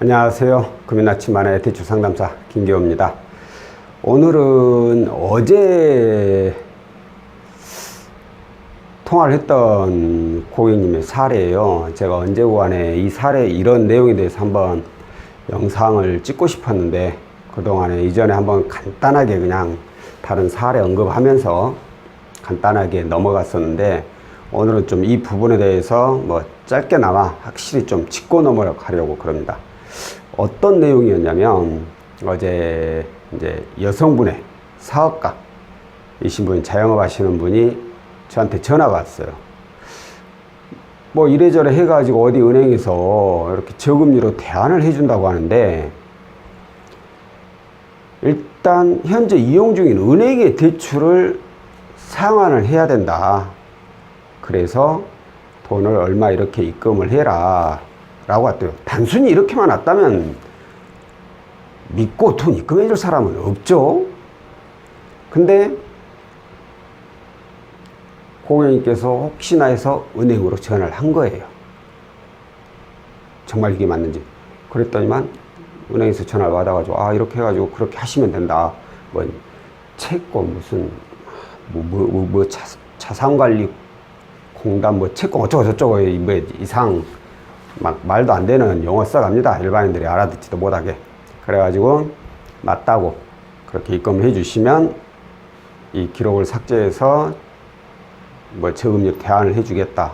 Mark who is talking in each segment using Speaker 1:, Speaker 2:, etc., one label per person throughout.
Speaker 1: 안녕하세요. 금연 아침 만의 대출 상담사 김기호입니다. 오늘은 어제 통화를 했던 고객님의 사례예요. 제가 언제 구간에 이 사례 이런 내용에 대해서 한번 영상을 찍고 싶었는데 그동안에 이전에 한번 간단하게 그냥 다른 사례 언급하면서 간단하게 넘어갔었는데 오늘은 좀 이 부분에 대해서 뭐 짧게나마 확실히 좀 짚고 넘어가려고 그럽니다. 어떤 내용이었냐면 어제 이제 여성분의 사업가이신 분 자영업 하시는 분이 저한테 전화가 왔어요. 뭐 이래저래 해가지고 어디 은행에서 이렇게 저금리로 대안을 해준다고 하는데 일단 현재 이용 중인 은행의 대출을 상환을 해야 된다. 그래서 돈을 얼마 이렇게 입금을 해라. 라고 왔대요. 단순히 이렇게만 왔다면 믿고 돈 입금해 줄 사람은 없죠. 근데 고객님께서 혹시나 해서 은행으로 전화를 한 거예요. 정말 이게 맞는지. 그랬더니만 은행에서 전화를 받아가지고 아 이렇게 해가지고 그렇게 하시면 된다. 뭐 채권 무슨 뭐뭐 뭐뭐 자산관리 공단 뭐 채권 어쩌고 저쩌고 뭐 이상 막 말도 안 되는 용어 써갑니다. 일반인들이 알아듣지도 못하게. 그래가지고 맞다고 그렇게 입금을 해주시면 이 기록을 삭제해서 뭐 저금리 대안을 해주겠다.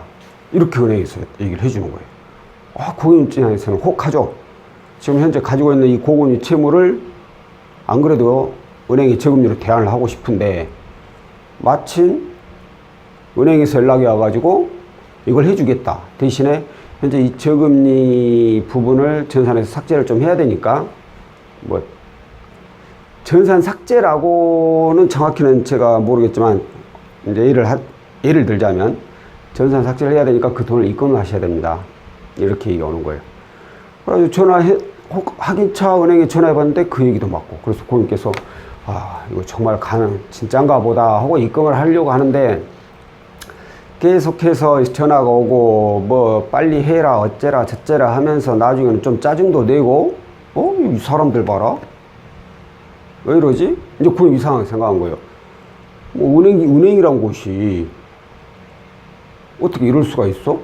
Speaker 1: 이렇게 은행에서 얘기를 해주는 거예요. 아, 고객님 입장에서는 혹하죠. 지금 현재 가지고 있는 이 고금리 채무를 안 그래도 은행이 저금리로 대안을 하고 싶은데 마침 은행에서 연락이 와가지고 이걸 해주겠다. 대신에 현재 이 저금리 부분을 전산에서 삭제를 좀 해야 되니까 뭐 전산 삭제라고는 정확히는 제가 모르겠지만 이제 예를 하, 예를 들자면 전산 삭제를 해야 되니까 그 돈을 입금을 하셔야 됩니다. 이렇게 얘기 오는 거예요. 그래서 전화해 혹 확인차 은행에 전화해봤는데 그 얘기도 맞고 그래서 고객님께서 아 이거 정말 가능 진짠가 보다 하고 입금을 하려고 하는데 계속해서 전화가 오고 뭐 빨리 해라 어째라 저째라 하면서 나중에는 좀 짜증도 내고 어 이 사람들 봐라. 왜 이러지? 이제 그건 이상하게 생각한 거예요. 뭐 은행이 은행이란 곳이 어떻게 이럴 수가 있어?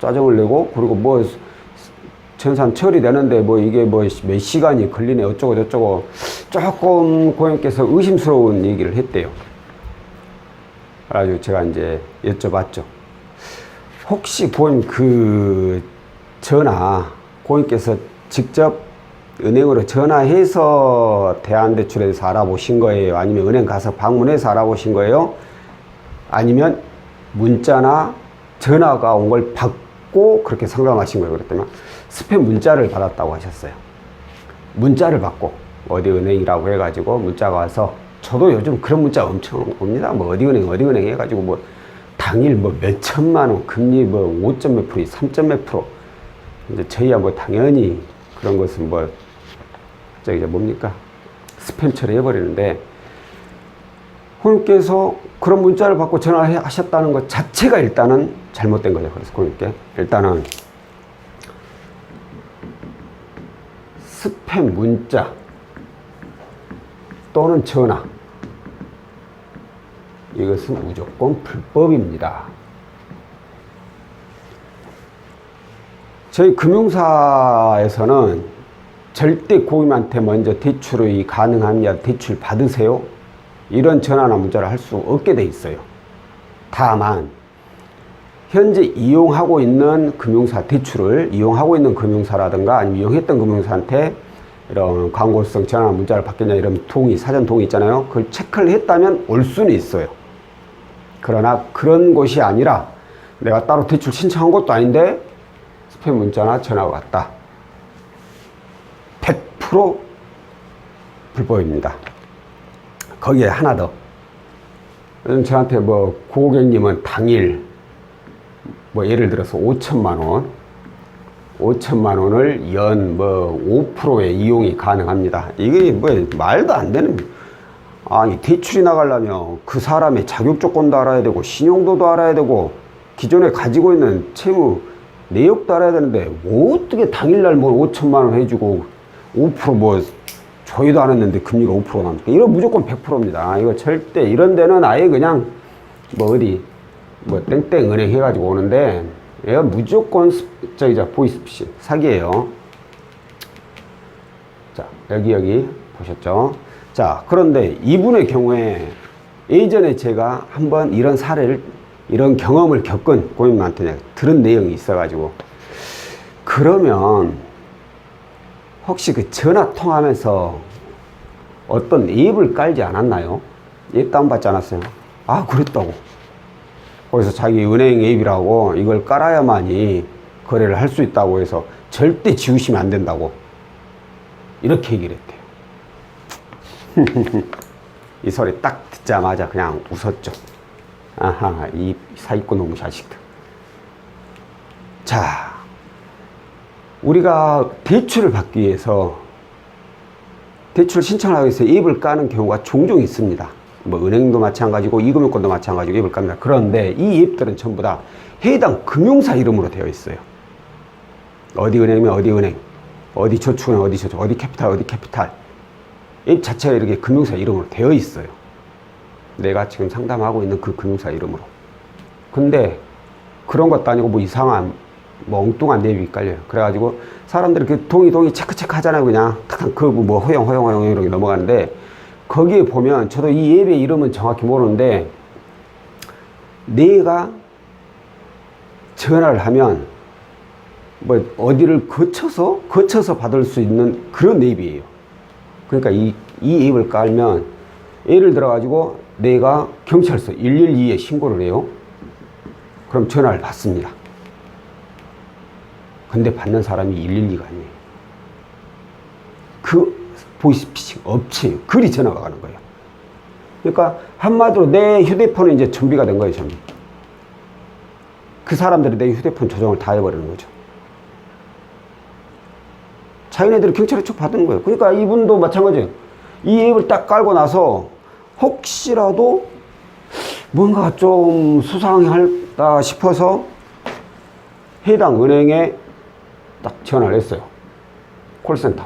Speaker 1: 짜증을 내고 그리고 뭐 전산 처리되는데 뭐 이게 뭐 몇 시간이 걸리네 어쩌고 저쩌고. 조금 고객님께서 의심스러운 얘기를 했대요. 그래가지고 제가 이제 여쭤봤죠. 혹시 고객님 그 전화 고객님께서 직접 은행으로 전화해서 대한대출에 대해서 알아보신 거예요? 아니면 은행 가서 방문해서 알아보신 거예요? 아니면 문자나 전화가 온 걸 받고 그렇게 상담하신 거예요? 그랬더니 스팸 문자를 받았다고 하셨어요. 문자를 받고 어디 은행이라고 해가지고 문자가 와서 저도 요즘 그런 문자 엄청 옵니다. 뭐 어디 은행 어디 은행 해가지고 뭐 당일 뭐 몇 천만 원 금리 뭐 5점 몇 프로, 3점 몇 프로 이제 저희야 뭐 당연히 그런 것은 뭐 저기 저 뭡니까 스팸 처리해 버리는데 고객님께서 그런 문자를 받고 전화하셨다는 것 자체가 일단은 잘못된 거죠. 그래서 고객님께 일단은 스팸 문자 또는 전화 이것은 무조건 불법입니다. 저희 금융사에서는 절대 고객님한테 먼저 대출이 가능합니다. 대출 받으세요. 이런 전화나 문자를 할 수 없게 돼 있어요. 다만 현재 이용하고 있는 금융사 대출을 이용하고 있는 금융사라든가 아니면 이용했던 금융사한테 이런 광고성 전화 문자를 받겠냐 이런 동의 사전 동의 있잖아요. 그걸 체크를 했다면 올 수는 있어요. 그러나 그런 것이 아니라 내가 따로 대출 신청한 것도 아닌데 스팸 문자나 전화가 왔다. 100% 불법입니다. 거기에 하나 더. 요즘 저한테 뭐 고객님은 당일 뭐 예를 들어서 5천만 원, 5천만 원을 연 뭐 5%의 이용이 가능합니다. 이게 뭐 말도 안 되는 아니 대출이 나가려면 그 사람의 자격 조건도 알아야 되고 신용도도 알아야 되고 기존에 가지고 있는 채무 내역도 알아야 되는데 뭐 어떻게 당일날 뭐 5천만 원 해주고 5%뭐 저희도 안 했는데 금리가 5% 나니까 이런 무조건 100%입니다. 이거 절대 이런 데는 아예 그냥 뭐 어디 뭐 땡땡 은행 해가지고 오는데 얘가 무조건 스- 저기 자 보이스피싱 사기예요. 자 여기 여기 보셨죠? 자 그런데 이분의 경우에 예전에 제가 한번 이런 사례를 이런 경험을 겪은 고객님한테 들은 내용이 있어가지고 그러면 혹시 그 전화 통하면서 어떤 앱을 깔지 않았나요? 앱 다운받지 않았어요? 아 그랬다고 거기서 자기 은행 앱이라고 이걸 깔아야만이 거래를 할 수 있다고 해서 절대 지우시면 안 된다고 이렇게 얘기를 했대요 이 소리 딱 듣자마자 그냥 웃었죠 아하 이 사기꾼 놈의 자식들 자 우리가 대출을 받기 위해서 대출 신청하기 위해서 앱을 까는 경우가 종종 있습니다. 뭐 은행도 마찬가지고 이금융권도 마찬가지고 앱을 깝니다. 그런데 이 앱들은 전부 다 해당 금융사 이름으로 되어 있어요. 어디 은행이면 어디 은행, 어디 저축은행 어디 저축, 어디 캐피탈 어디 캐피탈. 앱 자체가 이렇게 금융사 이름으로 되어 있어요. 내가 지금 상담하고 있는 그 금융사 이름으로. 근데 그런 것도 아니고 뭐 이상한 뭐 엉뚱한 내용이 깔려요. 그래가지고 사람들이 그 동의 동의 체크 체크 하잖아요. 그냥 탁탁 그뭐 허용 허용 허용 이렇게 넘어가는데 거기에 보면 저도 이 앱의 이름은 정확히 모르는데 내가 전화를 하면 뭐 어디를 거쳐서 거쳐서 받을 수 있는 그런 앱이에요. 그러니까 이, 이 앱을 깔면 예를 들어 가지고 내가 경찰서 112에 신고를 해요. 그럼 전화를 받습니다. 근데 받는 사람이 112가 아니에요. 그 보이스피싱 업체 그리 전화가 가는 거예요. 그러니까 한마디로 내 휴대폰은 이제 준비가 된 거예요, 전부. 그 사람들이 내 휴대폰 조정을 다 해버리는 거죠. 자기네들이 경찰에 촉 받은 거예요. 그러니까 이분도 마찬가지예요. 이 앱을 딱 깔고 나서 혹시라도 뭔가 좀 수상하다 싶어서 해당 은행에 딱 전화를 했어요. 콜센터.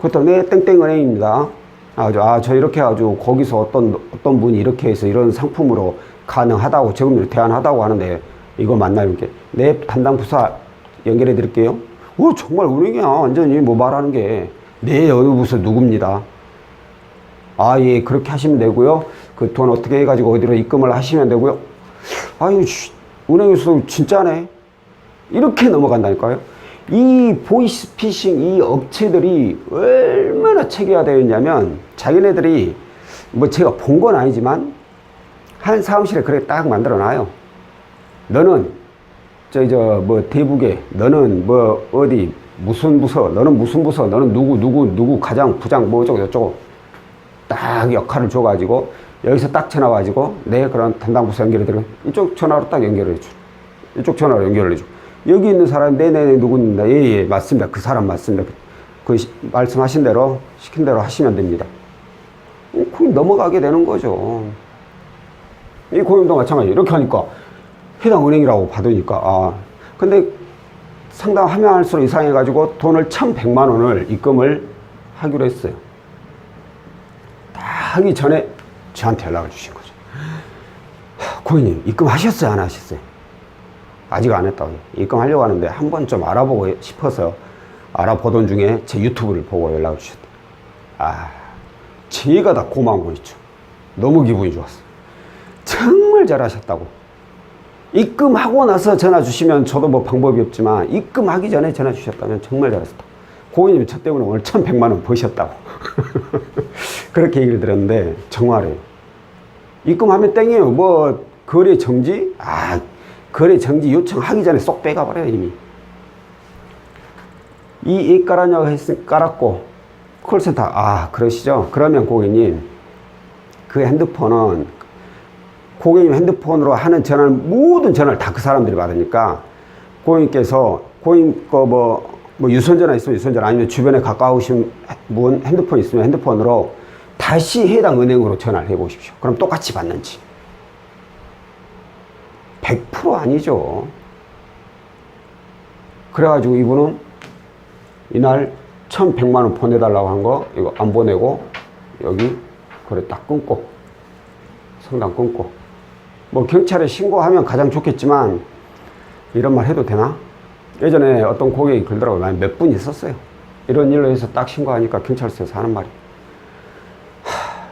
Speaker 1: 그렇다고 네, 땡땡은행입니다. 아, 저, 아, 저 이렇게 해가지고 거기서 어떤, 어떤 분이 이렇게 해서 이런 상품으로 가능하다고, 제공률 대안하다고 하는데 이거 맞나요? 이렇게. 네, 담당 부서 연결해 드릴게요. 오, 정말 은행이야. 완전히 뭐 말하는 게. 네, 어느 부서 누굽니다. 아, 예, 그렇게 하시면 되고요. 그 돈 어떻게 해가지고 어디로 입금을 하시면 되고요. 아유, 씨, 은행에서 진짜네. 이렇게 넘어간다니까요. 이 보이스피싱 이 업체들이 얼마나 체계화되어 있냐면 자기네들이 뭐 제가 본 건 아니지만 한 사무실에 그렇게 딱 만들어 놔요. 너는 저기 저뭐 대북에 너는 뭐 어디 무슨 부서 너는 무슨 부서 너는 누구 누구 누구 가장 부장 뭐 어쩌고 저쩌고 딱 역할을 줘가지고 여기서 딱 전화 와가지고 네 그런 담당 부서 연결해 드리면 이쪽 전화로 딱 연결해 줘. 이쪽 전화로 연결해 줘. 여기 있는 사람 네네네 누구입니다. 예예 맞습니다. 그 사람 맞습니다. 그 시- 말씀하신 대로 시킨 대로 하시면 됩니다. 어, 거기 넘어가게 되는 거죠. 이 고용도 마찬가지 이렇게 하니까 해당 은행이라고 받으니까 아 근데 상담하면 할수록 이상해 가지고 돈을 1100만 원을 입금을 하기로 했어요. 다 하기 전에 저한테 연락을 주신 거죠. 하, 고객님 입금하셨어요? 안 하셨어요? 아직 안 했다고. 입금하려고 하는데 한 번 좀 알아보고 싶어서 알아보던 중에 제 유튜브를 보고 연락을 주셨다 아 제가 다 고마운 거 있죠. 너무 기분이 좋았어 정말 잘하셨다고 입금하고 나서 전화 주시면 저도 뭐 방법이 없지만 입금하기 전에 전화 주셨다면 정말 잘하셨다. 고객님 저 때문에 오늘 1100만 원 버셨다고. 그렇게 얘기를 들었는데 정말이에요. 입금하면 땡이에요. 뭐 거래 정지? 아 거래 정지 요청하기 전에 쏙 빼가버려요 이미. 이앱 깔았냐고 했으 깔았고 콜센터 아 그러시죠? 그러면 고객님 그 핸드폰은 고객님 핸드폰으로 하는 전화를 모든 전화를 다 그 사람들이 받으니까 고객님께서 고객님 거뭐 뭐 유선전화 있으면 유선전화 아니면 주변에 가까우신 분 핸드폰 있으면 핸드폰으로 다시 해당 은행으로 전화를 해 보십시오. 그럼 똑같이 받는지. 100% 아니죠. 그래가지고 이분은 이날 1100만 원 보내달라고 한 거 이거 안 보내고 여기 그래 딱 끊고 성당 끊고 뭐 경찰에 신고하면 가장 좋겠지만 이런 말 해도 되나? 예전에 어떤 고객이 그러더라고요. 난몇분 있었어요. 이런 일로 해서 딱 신고하니까 경찰서에서 하는 말이 하,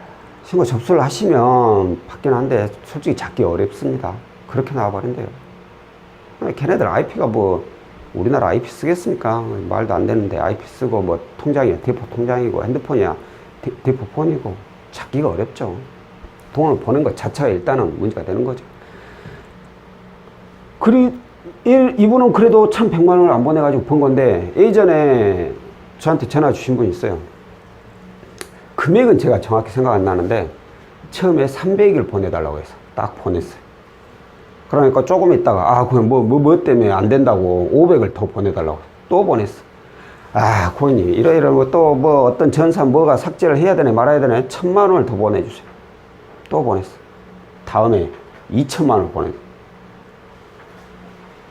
Speaker 1: 신고 접수를 하시면 받긴 한데 솔직히 잡기 어렵습니다. 그렇게 나와버린대요. 걔네들 IP가 뭐 우리나라 IP 쓰겠습니까? 말도 안 되는데 IP 쓰고 뭐 통장이야 대포 통장이고 핸드폰이야 대, 대포폰이고 찾기가 어렵죠. 돈을 보낸 것 자체가 일단은 문제가 되는 거죠. 그리 일- 이분은 그래도 1,100만 원을 안 보내가지고 번 건데 예전에 저한테 전화 주신 분이 있어요. 금액은 제가 정확히 생각 안 나는데 처음에 300을 보내달라고 해서 딱 보냈어요. 그러니까 조금 있다가 아 그냥 뭐 뭐 뭐 때문에 안 된다고 500을 더 보내달라고 또 보냈어. 아 고객님 이러이러 뭐또 뭐 어떤 전사 뭐가 삭제를 해야 되네 말아야 되네 천만 원을 더 보내주세요. 또 보냈어. 다음에 2천만 원을 보내.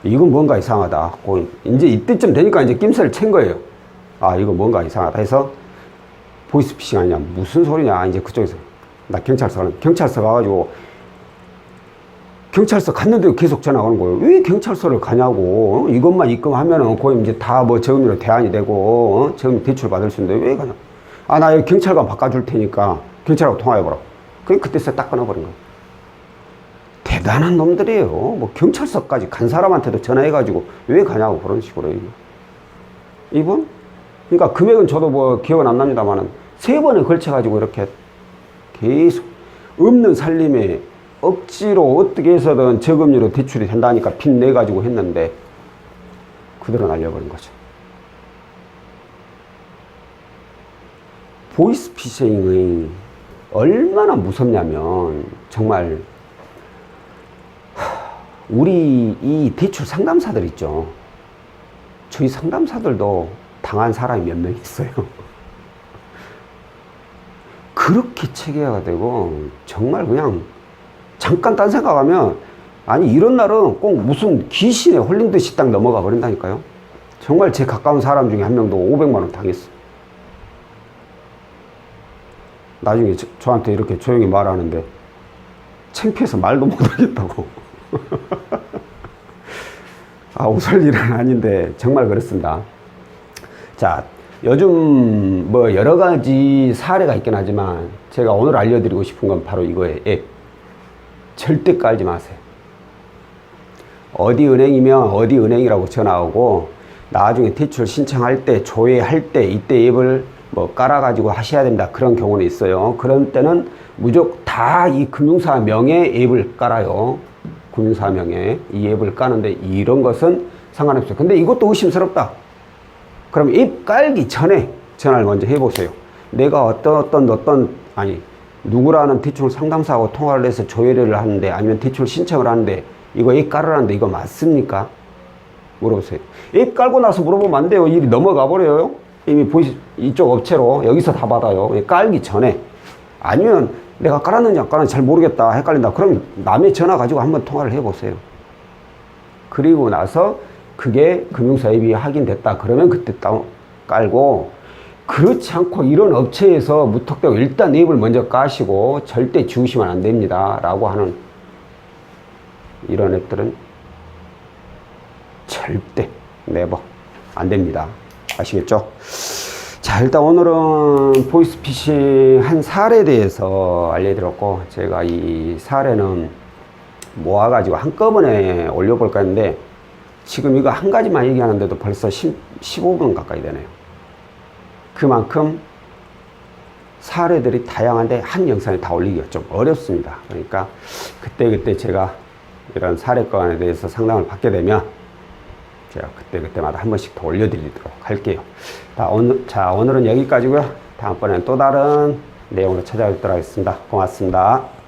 Speaker 1: 이건 뭔가 이상하다. 이제 이때쯤 되니까 이제 낌새를 챈 거예요. 아 이거 뭔가 이상하다 해서 보이스피싱 아니냐 무슨 소리냐 이제 그쪽에서 나 경찰서 가는 경찰서 가가지고 경찰서 갔는데도 계속 전화가 오는 거예요. 왜 경찰서를 가냐고. 어? 이것만 입금하면은 거의 이제 다 뭐 저금리로 대안이 되고, 어? 저금 대출 받을 수 있는데 왜 가냐. 아, 나 여기 경찰관 바꿔줄 테니까 경찰하고 통화해보라. 그게 그때서 딱 끊어버린 거예요. 대단한 놈들이에요. 뭐 경찰서까지 간 사람한테도 전화해가지고 왜 가냐고 그런 식으로. 이분? 그러니까 금액은 저도 뭐 기억은 안 납니다만은 세 번에 걸쳐가지고 이렇게 계속 없는 살림에 억지로 어떻게 해서든 저금리로 대출이 된다니까 빚 내가지고 했는데 그대로 날려버린 거죠. 보이스피싱이 얼마나 무섭냐면 정말 하, 우리 이 대출 상담사들 있죠. 저희 상담사들도 당한 사람이 몇 명 있어요. 그렇게 체계화가 되고 정말 그냥 잠깐 딴 생각하면 아니 이런 날은 꼭 무슨 귀신에 홀린 듯이 딱 넘어가 버린다니까요. 정말 제 가까운 사람 중에 한 명도 500만 원 당했어. 나중에 저, 저한테 이렇게 조용히 말하는데 창피해서 말도 못 하겠다고. 아, 웃을 일은 아닌데 정말 그렇습니다. 자, 요즘 뭐 여러 가지 사례가 있긴 하지만 제가 오늘 알려드리고 싶은 건 바로 이거예요. 앱. 절대 깔지 마세요. 어디 은행이면 어디 은행이라고 전화 오고 나중에 대출 신청할 때 조회할 때 이때 앱을 뭐 깔아가지고 하셔야 된다 그런 경우는 있어요. 그런 때는 무조건 다 이 금융사 명의 앱을 깔아요. 금융사 명의 이 앱을 까는데 이런 것은 상관없어요. 근데 이것도 의심스럽다. 그럼 앱 깔기 전에 전화를 먼저 해보세요. 내가 어떤 어떤 어떤 아니 누구라는 대출 상담사하고 통화를 해서 조회를 하는데 아니면 대출 신청을 하는데 이거 앱 깔으라는데 이거 맞습니까? 물어보세요. 앱 깔고 나서 물어보면 안 돼요. 일이 넘어가 버려요. 이미 보이 이쪽 업체로 여기서 다 받아요. 깔기 전에 아니면 내가 깔았는지 안 깔았는지 잘 모르겠다 헷갈린다. 그럼 남의 전화 가지고 한번 통화를 해보세요. 그리고 나서 그게 금융사 앱이 확인됐다. 그러면 그때 깔고 그렇지 않고 이런 업체에서 무턱대고 일단 앱을 먼저 까시고 절대 지우시면 안 됩니다. 라고 하는 이런 앱들은 절대 네버 안 됩니다. 아시겠죠? 자, 일단 오늘은 보이스피싱 한 사례에 대해서 알려드렸고, 제가 이 사례는 모아가지고 한꺼번에 올려볼까 했는데, 지금 이거 한 가지만 얘기하는데도 벌써 10, 15분 가까이 되네요. 그만큼 사례들이 다양한데 한 영상을 다 올리기가 좀 어렵습니다. 그러니까 그때 그때 제가 이런 사례건에 대해서 상담을 받게 되면 제가 그때그때마다 한 번씩 더 올려드리도록 할게요. 자, 오늘, 자, 오늘은 여기까지고요. 다음번에는 또 다른 내용으로 찾아뵙도록 하겠습니다. 고맙습니다.